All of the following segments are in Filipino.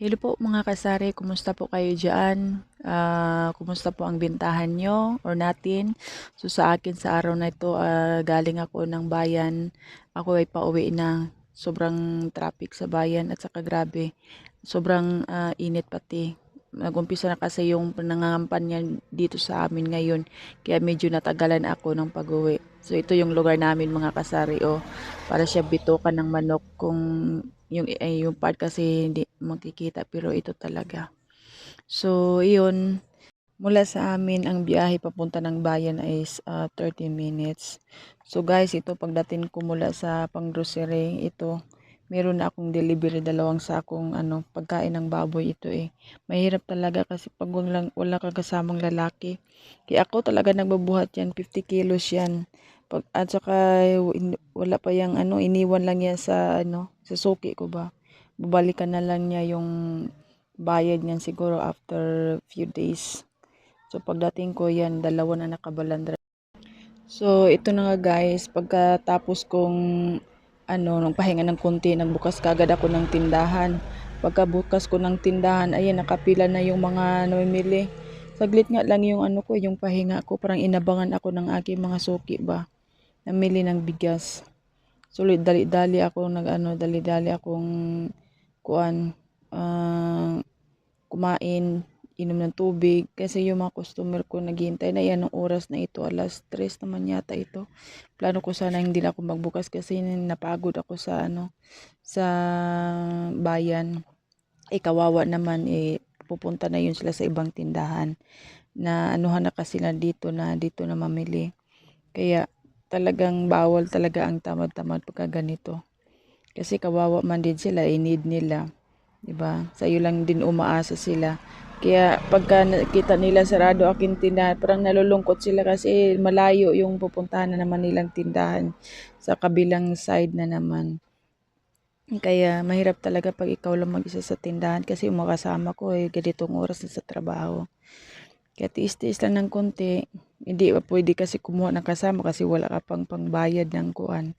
Hello po mga kasari, kumusta po kayo dyan? Ah, kumusta po ang bintahan nyo or natin? So sa akin sa araw na ito, ah, galing ako ng bayan. Ako ay pauwi na. Sobrang traffic sa bayan at saka grabe. Sobrang ah, init pati. Nagumpisa na kasi yung nangangampanya dito sa amin ngayon. Kaya medyo natagalan ako ng pag-uwi. So ito yung lugar namin mga kasari. Oh, para siya bitukan ng manok kung yung, eh, yung part kasi hindi makikita pero ito talaga. So, iyon. Mula sa amin, ang biyahe papunta ng bayan ay ah, 30 minutes. So guys, ito pagdating ko mula sa pang-grocery, ito, meron na akong delivery dalawang sakong ano, pagkain ng baboy ito eh. Mahirap talaga kasi pag walang, wala kang kasamang lalaki. Kaya ako talaga nagbabuhat yan, 50 kilos yan. Pag, at saka wala pa yung ano, iniwan lang yan sa ano, sa suki ko ba. Babalikan na lang niya yung bayad niyan siguro after few days. So pagdating ko yan, dalawa na nakabalandra. So ito na nga guys, pagkatapos kong ano, nung pahinga ng konti, nagbukas kagad ako ng tindahan. Pagkabukas ko ng tindahan, ayan, nakapila na yung mga namimili. Saglit nga lang yung ano ko, yung pahinga ko, parang inabangan ako ng aking mga suki ba. Namili ng bigas. So dali-dali ako nag ano, dali-dali akong kuan ah, kumain, inom ng tubig kasi yung mga customer ko naghihintay na yan ng oras na ito alas 3 naman yata ito. Plano ko sana hindi na ako magbukas kasi napagod ako sa ano sa bayan. Eh kawawa naman eh pupunta na yun sila sa ibang tindahan na anuhan na kasi na dito na dito na mamili. Kaya talagang bawal talaga ang tamad-tamad pagka ganito. Kasi kawawa man din sila i need nila 'di ba? Sa iyo lang din umaasa sila kaya pagka nakita nila sarado aking tindahan, parang nalulungkot sila kasi malayo yung pupuntahan na naman nilang tindahan sa kabilang side na naman. Kaya mahirap talaga pag ikaw lang mag-isa sa tindahan kasi yung ko eh ganitong oras na sa trabaho. Kaya tiis-tiis lang ng konti. Hindi pa pwede kasi kumuha ng kasama kasi wala ka pang pangbayad ng kuan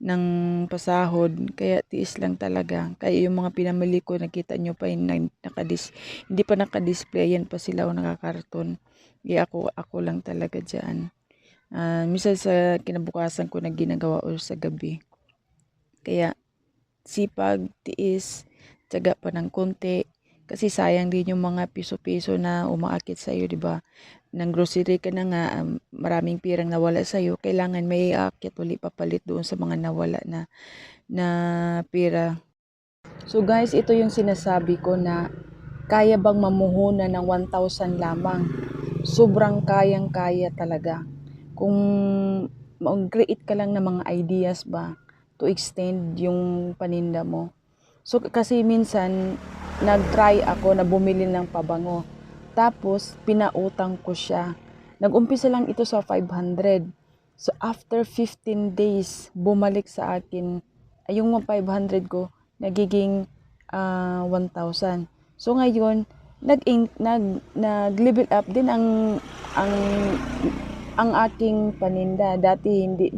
ng pasahod. Kaya tiis lang talaga. Kaya yung mga pinamili ko, nakita nyo pa yung nakadis, hindi pa nakadisplay, yan pa sila o nakakarton. Kaya ako, ako lang talaga dyan. Ah, minsan sa kinabukasan ko na ginagawa o sa gabi. Kaya sipag, tiis, tiyaga pa ng konti. Kasi sayang din yung mga piso-piso na umaakit sa'yo, di ba? Nang grocery ka na nga, um, maraming pirang nawala sa'yo, kailangan may aakyat uli papalit doon sa mga nawala na, na pira. So guys, ito yung sinasabi ko na kaya bang mamuhunan ng 1,000 lamang? Sobrang kayang-kaya talaga. Kung mag-create ka lang ng mga ideas ba to extend yung paninda mo. So kasi minsan nag-try ako na bumili ng pabango. Tapos pinautang ko siya. Nag-umpisa lang ito sa 500. So after 15 days, bumalik sa akin ay yung 500 ko nagiging ah, 1,000. So ngayon, nag nag nag-level up din ang ang ang aking paninda. Dati hindi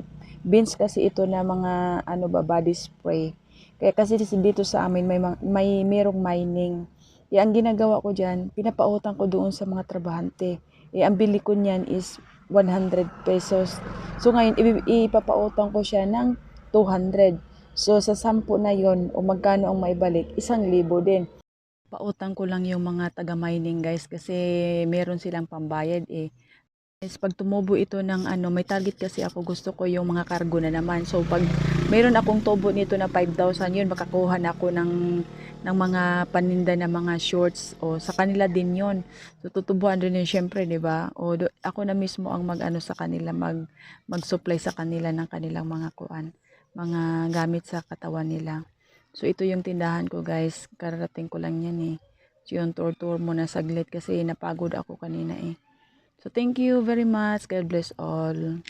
beans kasi ito na mga ano ba body spray. Kaya kasi dito sa amin may may merong mining. Kaya ang ginagawa ko diyan, pinapautang ko doon sa mga trabahante. Eh ang bili ko niyan is 100 pesos. So ngayon ipapautang ko siya ng 200. So sa 10 na yon o magkano ang maibalik, isang libo din. Pautang ko lang yung mga taga-mining guys kasi meron silang pambayad eh. Guys, pag tumubo ito ng ano, may target kasi ako gusto ko yung mga cargo na naman. So pag mayroon akong tubo nito na 5,000 yun, makakuha na ako ng ng mga paninda na mga shorts o sa kanila din yon. So tutubuan din yun syempre, 'di ba? O do- ako na mismo ang mag-ano sa kanila, mag mag-supply sa kanila ng kanilang mga kuan, mga gamit sa katawan nila. So ito yung tindahan ko, guys. Kararating ko lang yan eh. So yun, tour-tour muna saglit kasi napagod ako kanina eh. So thank you very much. God bless all.